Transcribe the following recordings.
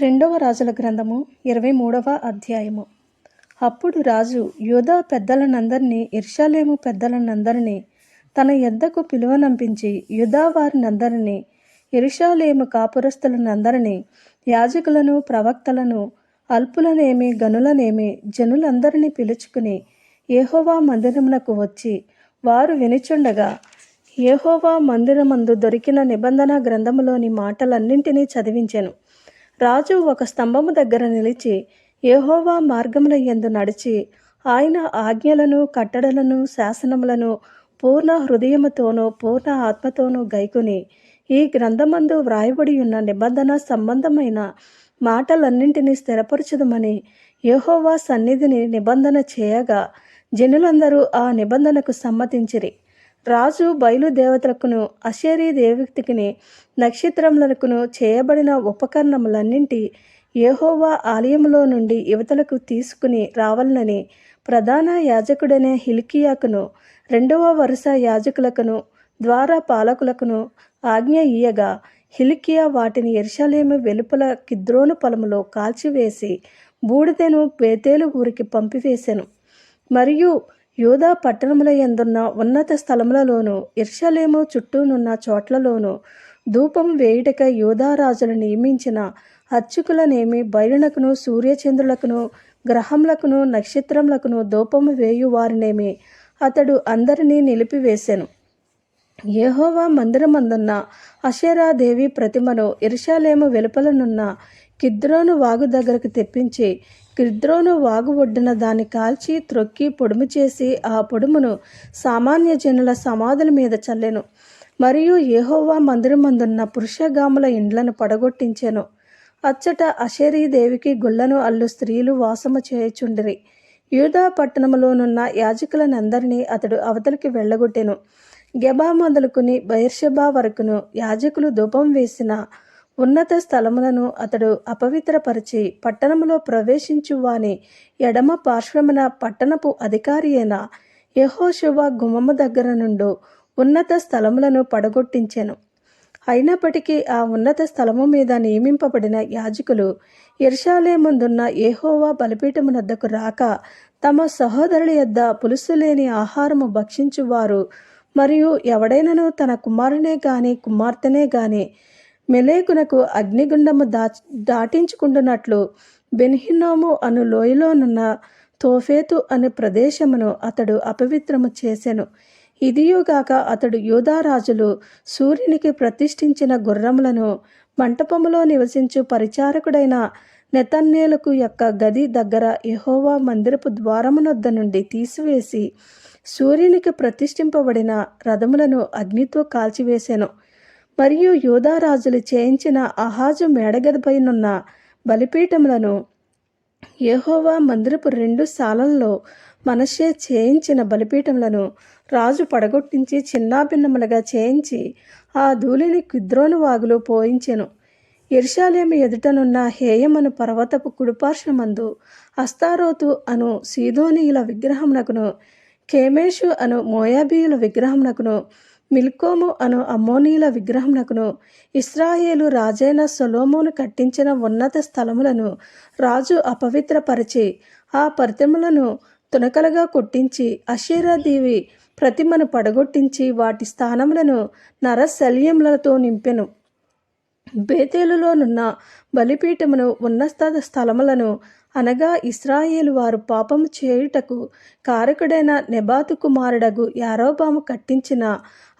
రెండవ రాజుల గ్రంథము ఇరవై మూడవ అధ్యాయము. అప్పుడు రాజు యూదా పెద్దలనందరినీ ఇర్షాలేము పెద్దలనందరినీ తన ఎద్దకు పిలువనంపించి యుధా వారినందరినీ ఇర్షాలేము కాపురస్తులనందరినీ యాజకులను ప్రవక్తలను అల్పులనేమి గనులనేమి జనులందరినీ పిలుచుకుని ఏహోవా మందిరమునకు వచ్చి వారు వినుచుండగా ఏహోవా మందిరమందు దొరికిన నిబంధన గ్రంథములోని మాటలన్నింటినీ చదివించెను. రాజు ఒక స్తంభము దగ్గర నిలిచి యెహోవా మార్గముల యందు నడిచి ఆయన ఆజ్ఞలను కట్టడలను శాసనములను పూర్ణ హృదయముతోనూ పూర్ణ ఆత్మతోనూ గైకుని ఈ గ్రంథమందు వ్రాయబడి ఉన్న నిబంధన సంబంధమైన మాటలన్నింటినీ స్థిరపరచుదమని యహోవా సన్నిధిని నిబంధన చేయగా జనులందరూ ఆ నిబంధనకు సమ్మతించిరి. రాజు బయలుదేవతలకును అశరీ దేవిక్తికిని నక్షత్రములకును చేయబడిన ఉపకరణములన్నింటి ఏహోవా ఆలయంలో నుండి యువతలకు తీసుకుని రావాలని ప్రధాన యాజకుడనే హిల్కియాకును రెండవ వరుస యాజకులకును ద్వార పాలకులకును ఆజ్ఞ ఇయ్యగా హిల్కియా వాటిని ఎర్షలేము వెలుపల కిద్రోను పొలములో కాల్చివేసి బూడిదెను బేతేలు ఊరికి పంపివేశాను మరియు యూదా పట్టణముల ఎందున్న ఉన్నత స్థలములలోను ఇర్షలేము చుట్టూనున్న చోట్లలోను ధూపం వేయుటక యూదారాజులు నియమించిన అర్చకులనేమి బయలునకును సూర్యచంద్రులకును గ్రహములకును నక్షత్రములకును ధూపము వేయు వారినేమి అతడు అందరినీ నిలిపివేశాను యహోవా మందిరమందున్న అషేరాదేవి ప్రతిమను ఇర్షాలేము వెలుపలనున్న కిద్రోను వాగు దగ్గరకు తెప్పించి కిద్రోను వాగు ఒడ్డున దాన్ని కాల్చి త్రొక్కి పొడుము చేసి ఆ పొడుమును సామాన్య జనుల సమాధుల మీద చల్లెను. మరియు యహోవా మందిరమందున్న పురుషగాముల ఇండ్లను పడగొట్టించెను. అచ్చట అషేరీదేవికి గుళ్ళను అల్లు స్త్రీలు వాసము చేయుచుండిరి. యూదా పట్టణములోనున్న యాజకులనందరినీ అతడు అవతలికి వెళ్ళగొట్టెను. గెబా మొదలుకుని బైర్షబా వరకును యాజకులు ధూపం వేసిన ఉన్నత స్థలములను అతడు అపవిత్రపరిచి పట్టణములో ప్రవేశించువాని ఎడమ పార్శ్వమున పట్టణపు అధికారి అయిన యహోశివ గుమ్మము దగ్గర నుండు ఉన్నత స్థలములను పడగొట్టించెను. అయినప్పటికీ ఆ ఉన్నత స్థలము మీద నియమింపబడిన యాజకులు ఇర్షాలేముందున్న ఏహోవా బలిపీఠమునద్దకు రాక తమ సహోదరుల యొద్ద పులుసు లేని ఆహారము భక్షించువారు మరియు ఎవడైనను తన కుమారునే గాని కుమార్తెనే గాని మెలేకునకు అగ్నిగుండము దా దాటించుకుంటున్నట్లు బెన్హిన్నోము అను లోయలోనున్న తోఫేతు అనే ప్రదేశమును అతడు అపవిత్రము చేసెను. ఇదియుగాక అతడు యూదారాజులు సూర్యునికి ప్రతిష్ఠించిన గుర్రములను మంటపములో నివసించు పరిచారకుడైన నెతన్నేలకు యొక్క గది దగ్గర యహోవా మందిరపు ద్వారమునొద్ద నుండి తీసివేసి సూర్యునికి ప్రతిష్ఠింపబడిన రథములను అగ్నితో కాల్చివేశాను. మరియు యోధారాజులు చేయించిన అహాజు మేడగదిపైనున్న బలిపీఠములను యహోవా మందిరపు రెండు సాలల్లో మనషే చేయించిన బలిపీఠములను రాజు పడగొట్టించి చిన్నాభిన్నములుగా చేయించి ఆ ధూళిని కిద్రోను వాగులో పోయించెను. ఎర్షాలేము ఎదుటనున్న హేయమను పర్వతపు కుడిపార్శ్వమందు అస్తారోతు అను సీదోనీయుల విగ్రహమునకును కేమేషు అను మోయాబీయుల విగ్రహమునకును మిల్కోము అను అమ్మోనీల విగ్రహమునకును ఇస్రాయేలు రాజైన సొలోమోను కట్టించిన ఉన్నత స్థలములను రాజు అపవిత్రపరిచి ఆ ప్రతిమలను తునకలుగా కొట్టించి దేవి ప్రతిమను పడగొట్టించి వాటి స్థానములను నరశల్యములతో నింపెను. బేతేలులోనున్న బలిపీఠమును ఉన్నత స్థలములను అనగా ఇస్రాయేలు వారు పాపము చేయుటకు కారకుడైన నెబాతు కుమారుడగు యారోబాము కట్టించిన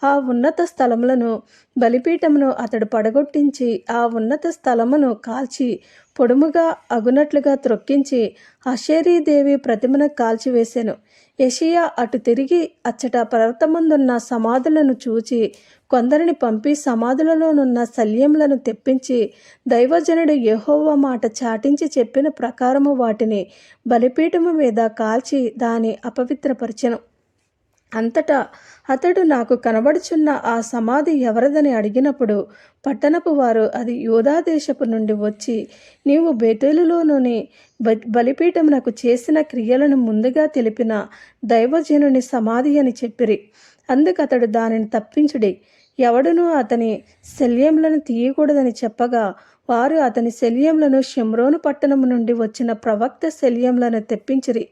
ఆ ఉన్నత స్థలములను బలిపీఠమును అతడు పడగొట్టించి ఆ ఉన్నత స్థలమును కాల్చి పొడుముగా అగునట్లుగా త్రొక్కించి అషేరీదేవి ప్రతిమను కాల్చివేశాను యషియా అటు తిరిగి అచ్చట పర్వతమందున్న సమాధులను చూచి కొందరిని పంపి సమాధులలోనున్న శల్యములను తెప్పించి దైవజనుడు యహోవ మాట చాటించి చెప్పిన ప్రకారము వాటిని బలిపీఠము మీద కాల్చి దాని అపవిత్రపరిచను. అంతటా అతడు నాకు కనబడుచున్న ఆ సమాధి ఎవరిదని అడిగినప్పుడు పట్టణపు వారు అది యోధాదేశపు నుండి వచ్చి నీవు బేతేలులోని బలిపీఠమునకు చేసిన క్రియలను ముందుగా తెలిపిన దైవజనుని సమాధి అని చెప్పిరి. అందుకతడు దానిని తప్పించుడి. ఎవడునూ అతని శల్యములను తీయకూడదని చెప్పగా వారు అతని శల్యములను షమ్రోను పట్టణము నుండి వచ్చిన ప్రవక్త శల్యములను తెప్పించిరి.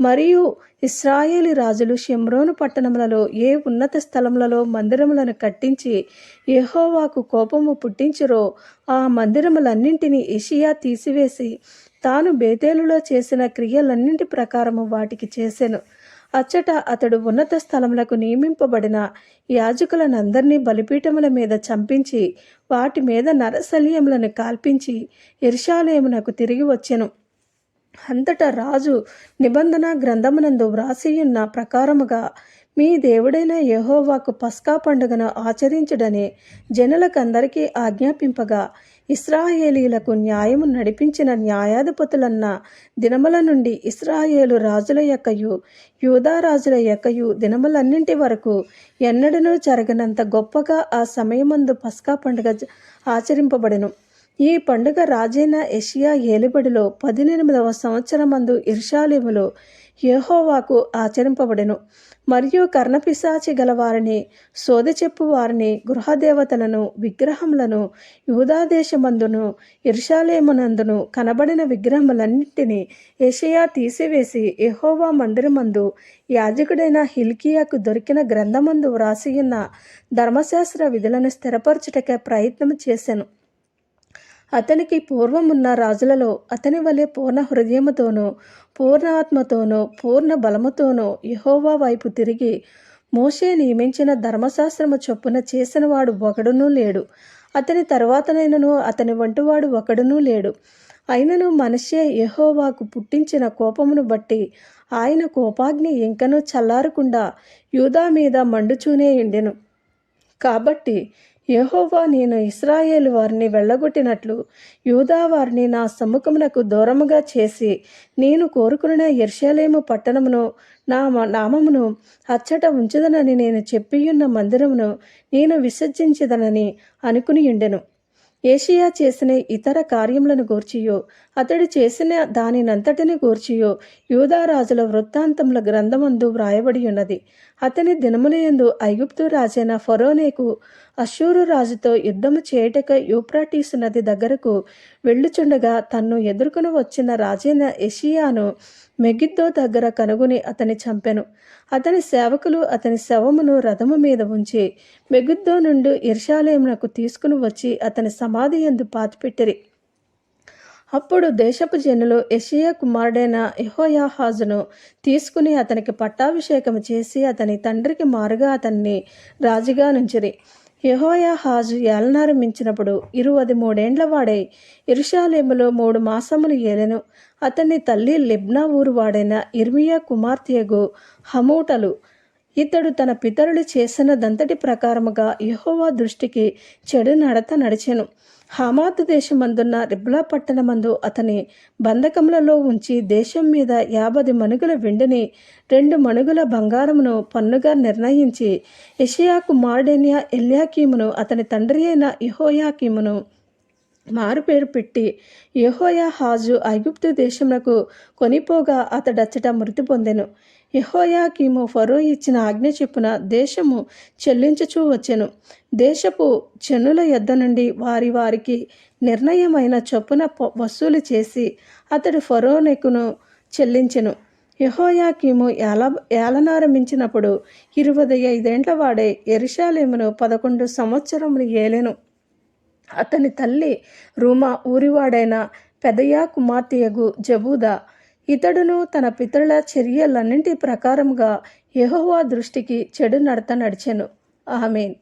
మరియు ఇస్రాయేలి రాజులు షెమ్రోను పట్టణములలో ఏ ఉన్నత స్థలములలో మందిరములను కట్టించి ఎహోవాకు కోపము పుట్టించిరో ఆ మందిరములన్నింటినీ ఇషియా తీసివేసి తాను బేతేలులో చేసిన క్రియలన్నింటి ప్రకారము వాటికి చేసెను. అచ్చట అతడు ఉన్నత స్థలములకు నియమింపబడిన యాజకులనందరినీ బలిపీఠముల మీద చంపించి వాటి మీద నరసల్యములను కాల్పించి ఇర్షాలయమునకు తిరిగి వచ్చెను. అంతటా రాజు నిబంధన గ్రంథమునందు వ్రాసియున్న ప్రకారముగా మీ దేవుడైన యెహోవాకు పస్కా పండుగను ఆచరించుడని జనులకందరికీ ఆజ్ఞాపింపగా ఇస్రాయేలీలకు న్యాయము నడిపించిన న్యాయాధిపతులన్న దినముల నుండి ఇస్రాయేలు రాజుల యొక్కయు యూదా రాజుల యొక్కయు దినములన్నింటి వరకు ఎన్నడనూ జరగనంత గొప్పగా ఆ సమయమందు పస్కా పండుగ ఆచరింపబడెను. ఈ పండుగ రాజైన ఎషియా ఏలుబడిలో పదినెనిమిదవ సంవత్సరమందు ఇర్షాలేములో యెహోవాకు ఆచరింపబడెను. మరియు కర్ణపిశాచి గల వారిని సోద చెప్పు వారిని గృహదేవతలను విగ్రహములను యూదాదేశమందును ఇర్షాలేమునందును కనబడిన విగ్రహములన్నింటినీ ఏషయా తీసివేసి యహోవా మందిరమందు యాజకుడైన హిల్కియాకు దొరికిన గ్రంథమందు వ్రాసియున్న ధర్మశాస్త్ర విధులను స్థిరపరచుటకే ప్రయత్నం చేశాను అతనికి పూర్వమున్న రాజులలో అతని వలె పూర్ణ హృదయముతోనూ పూర్ణ ఆత్మతోనూ పూర్ణ బలముతోనూ యహోవా వైపు తిరిగి మోషే నియమించిన ధర్మశాస్త్రము చొప్పున చేసినవాడు ఒకడునూ లేడు. అతని తర్వాతనైనను అతని వంటివాడు ఒకడునూ లేడు. అయినను మనిషే యహోవాకు పుట్టించిన కోపమును బట్టి ఆయన కోపాగ్ని ఇంకనూ చల్లారకుండా యూదా మీద మండుచూనే ఉండెను కాబట్టి యెహోవా నేను ఇస్రాయేల్ వారిని వెళ్ళగొట్టినట్లు యూదా వారిని నా సమ్ముఖమునకు దూరముగా చేసి నేను కోరుకున్న ఎర్షలేము పట్టణమును నా నామమును అచ్చట ఉంచుదనని నేను చెప్పియున్న మందిరమును నేను విసర్జించదనని అనుకునియుండెను ఏషియా చేసిన ఇతర కార్యములను గూర్చియో అతడు చేసిన దానినంతటిని గూర్చియో యూదారాజుల వృత్తాంతముల గ్రంథమందు వ్రాయబడి ఉన్నది అతని దినములయందు ఐగుప్తు రాజైన ఫరోనేకు అశూరు రాజుతో యుద్ధము చేయుటక యూప్రాటీస్ నది దగ్గరకు వెళ్ళుచుండగా తన్ను ఎదుర్కొని వచ్చిన రాజైన ఎషియాను మెగిద్దో దగ్గర కనుగొని అతని చంపెను. అతని సేవకులు అతని శవమును రథము మీద ఉంచి మెగిద్దో నుండి ఇర్షాలేమునకు తీసుకుని వచ్చి అతని సమాధి ఎందు పాతిపెట్టిరి. అప్పుడు దేశపు జనులు ఎషియా కుమారుడైన యెహోయాహాజును తీసుకుని అతనికి పట్టాభిషేకం చేసి అతని తండ్రికి మారుగా అతన్ని రాజుగా నుంచిరి. యహోయాహాజు ఏలనారు మించినప్పుడు ఇరువది మూడేండ్ల వాడై ఇరుషాలేములో మూడు మాసములు ఏలెను. అతని తల్లి లిబ్నా ఊరు వాడైన ఇర్మియా కుమార్తెగు హమూటలు ఇతడు తన పితరులు చేసిన దంతటి ప్రకారముగా యెహోవా దృష్టికి చెడు నడత నడిచెను. హమాతు దేశమందున్న రిబ్లా పట్టణమందు అతని బంధకములలో ఉంచి దేశం మీద యాభై మణుగుల వెండిని రెండు మణుగుల బంగారమును పన్నుగా నిర్ణయించి యెషయా కుమారుడైన ఎల్యాకీమును అతని తండ్రి అయిన ఇహోయాకీమును మారుపేరు పెట్టి యహోయా హాజు ఐగుప్తు దేశమునకు కొనిపోగా అతడచ్చట మృతి పొందెను. యెహోయాకీము ఫరో ఇచ్చిన ఆజ్ఞ చెప్పున దేశము చెల్లించుచూ వచ్చెను. దేశపు జనుల యొద్ద నుండి వారి వారికి నిర్ణయమైన చొప్పున ప- వసూలు చేసి అతడు ఫరోనెకును చెల్లించెను. యహోయాకీము ఏల ఏలనారంభించినప్పుడు ఇరవై ఐదేండ్ల వాడే ఎరిశాలేమును పదకొండు సంవత్సరములు ఏలెను. అతని తల్లి రూమా ఊరివాడైన పెదయా కుమార్తెయగు జబూదా ఇతడును తన పితరుల చర్యలన్నింటి ప్రకారముగా యహోవా దృష్టికి చెడు నడత నడిచెను. ఆమెన్.